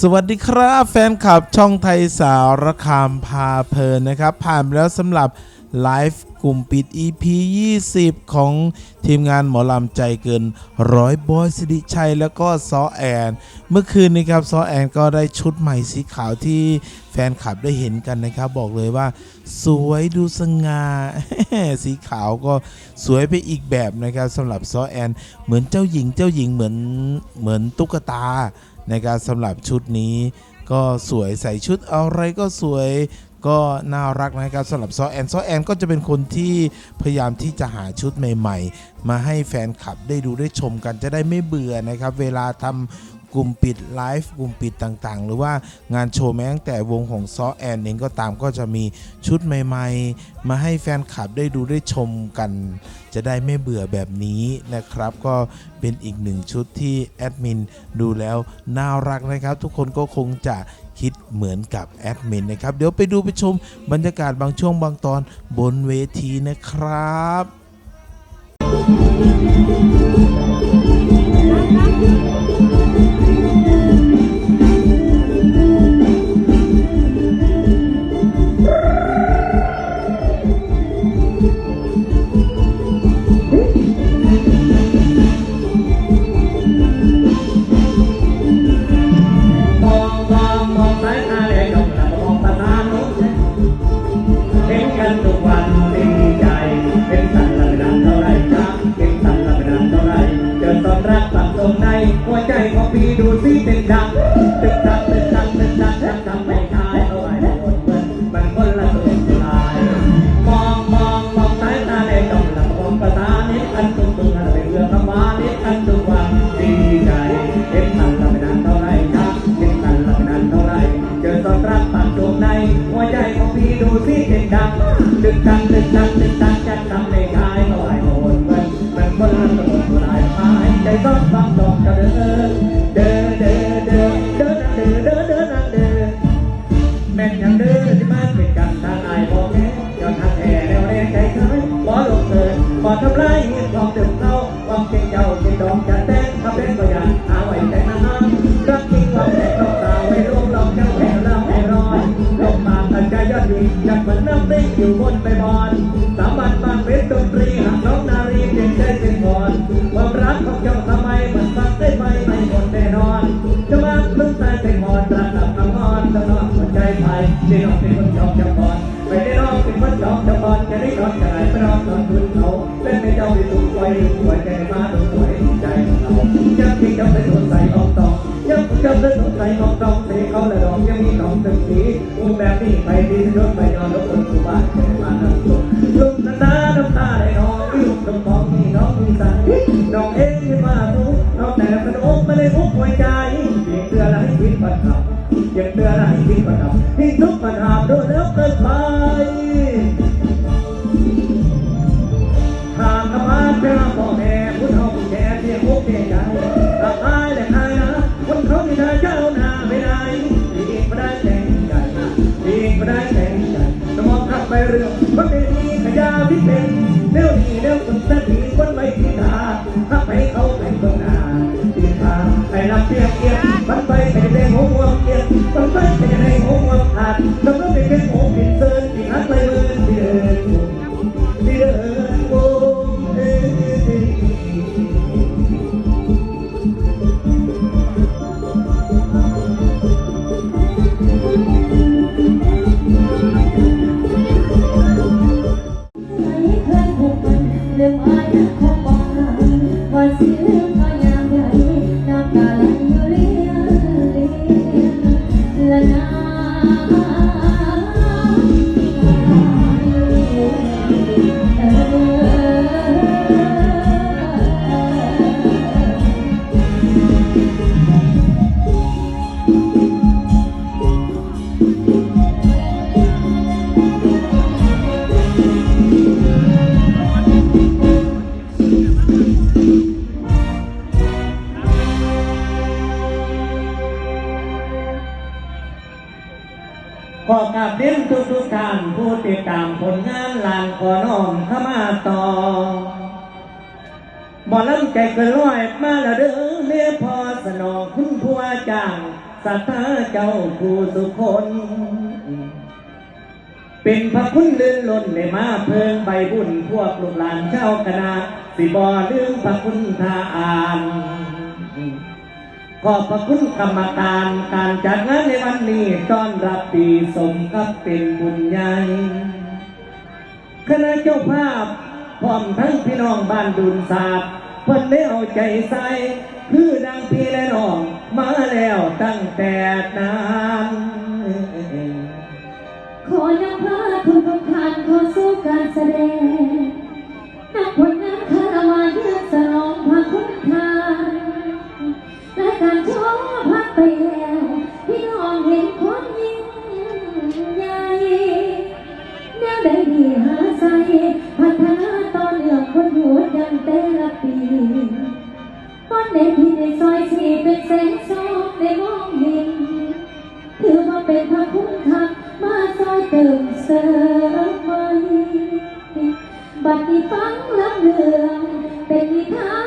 สวัสดีครับแฟนคลับช่องไทยสารคามพาเพลินนะครับ ผ่านไปแล้วสำหรับไลฟ์กลุ่มปิด EP 20 ของทีมงานหมอลำใจเกินร้อยบอยสิริชัย แล้วก็ซอแอน เมื่อคืนนี้ครับซอแอนก็ได้ชุดใหม่สีขาวที่แฟนคลับได้เห็นกันนะครับ บอกเลยว่า สวยดูสง่าสีขาวก็สวยไปอีกแบบนะครับสำหรับซอแอน เหมือนเจ้าหญิงเจ้าหญิงเหมือนเหมือนตุ๊กตา นะครับสำหรับชุดนี้ ก็สวยใส่ชุดอะไรก็สวยก็น่ารักนะครับสำหรับซอแอนซอแอนก็จะเป็นคนที่พยายามที่จะหาชุดใหม่ ๆ มาให้แฟนคลับได้ดูได้ชมกันจะได้ไม่เบื่อนะครับ เวลาทำ กลุ่มปิดไลฟ์กลุ่มปิดต่างๆ หรือว่างานโชว์แม้งแต่วงของซอแอนเองก็ตามก็จะมีชุดใหม่ ๆ มาให้แฟนคลับได้ดูได้ชมกัน จะได้ไม่เบื่อแบบนี้นะครับ ก็เป็นอีกหนึ่งชุดที่แอดมินดูแล้วน่ารักนะครับ ทุกคนก็คงจะคิดเหมือนกับแอดมินนะครับ เดี๋ยวไปดูไปชมบรรยากาศบางช่วงบางตอนบนเวทีนะครับ ไรเจอตอนรับปากดวงในหัวใจของพี่ดูสิเด็กดังดึกดังดึกดังดึกดัง อยู่บนใบบอนสามัญบางเป็นดนตรีหักน้องนารีเพียงใจเพียงก่อนความรักของเจ้าทำไมมือนฟังได้ไหมไม่หมดแน่นอน จะมาคลึ้งใจเป็นหมอนตรากับคำมอนตลอดหัวใจไทยที่น้องเป็นคนชอบจะบอนไม่ได้นองเป็นคนชอบจะบอนจะได้นอนจะไหนไม่นอนนอนคืนเขาเล่นในเจ้าไปถูกไว้ถูกไว้ใจมาถูกไว้ใจเรายังที่เจ้าเป็นคนใส่ออกตองยังเจ้าเป็นคนใส่ออกตองเสียเขาและดอกยังมีน้องตึงสีอุ้มแบบนี้ไปดีรถไปนอนรถายแต่ว่าน้ำตกยกระดับ ขอน้อมข้ามาต่อบ่ลำใจเกินร้อยมาล้วเด้อเมียพอสนองคุณผัวจ้างสัตาเจ้าผู้สุคน เป็นพระคุณลื่นล้นในมาเพิงใบบุญพวกลูกหลานเจ้าคณะสิบ่ลืมพระคุณทานขอบพระคุณกรรมการการจัดงานในวันนี้ต้อนรับปีสมกับเป็นบุญใหญ่ คณะเจ้าภาพพร้อมทั้งพี่น้องบ้านดุนศาสตร์เพิ่นได้เอาใจใส่คือดังพี่และน้องมาแล้วตั้งแต่นานขอนำพาทุกทุกท่านเข้าสู่การแสดงนำผลงานคาราวานเยื่อสลองพระคุณทานและการโชว์พักไปแล้ว ได้พี่ในซอยที่เป็นแสงสองได้มองเห็นถือว่าเป็นพระคุณคักมาซอยเติมเสริมไว้บัดนี้ฟังลำเลืองเป็นนิทาน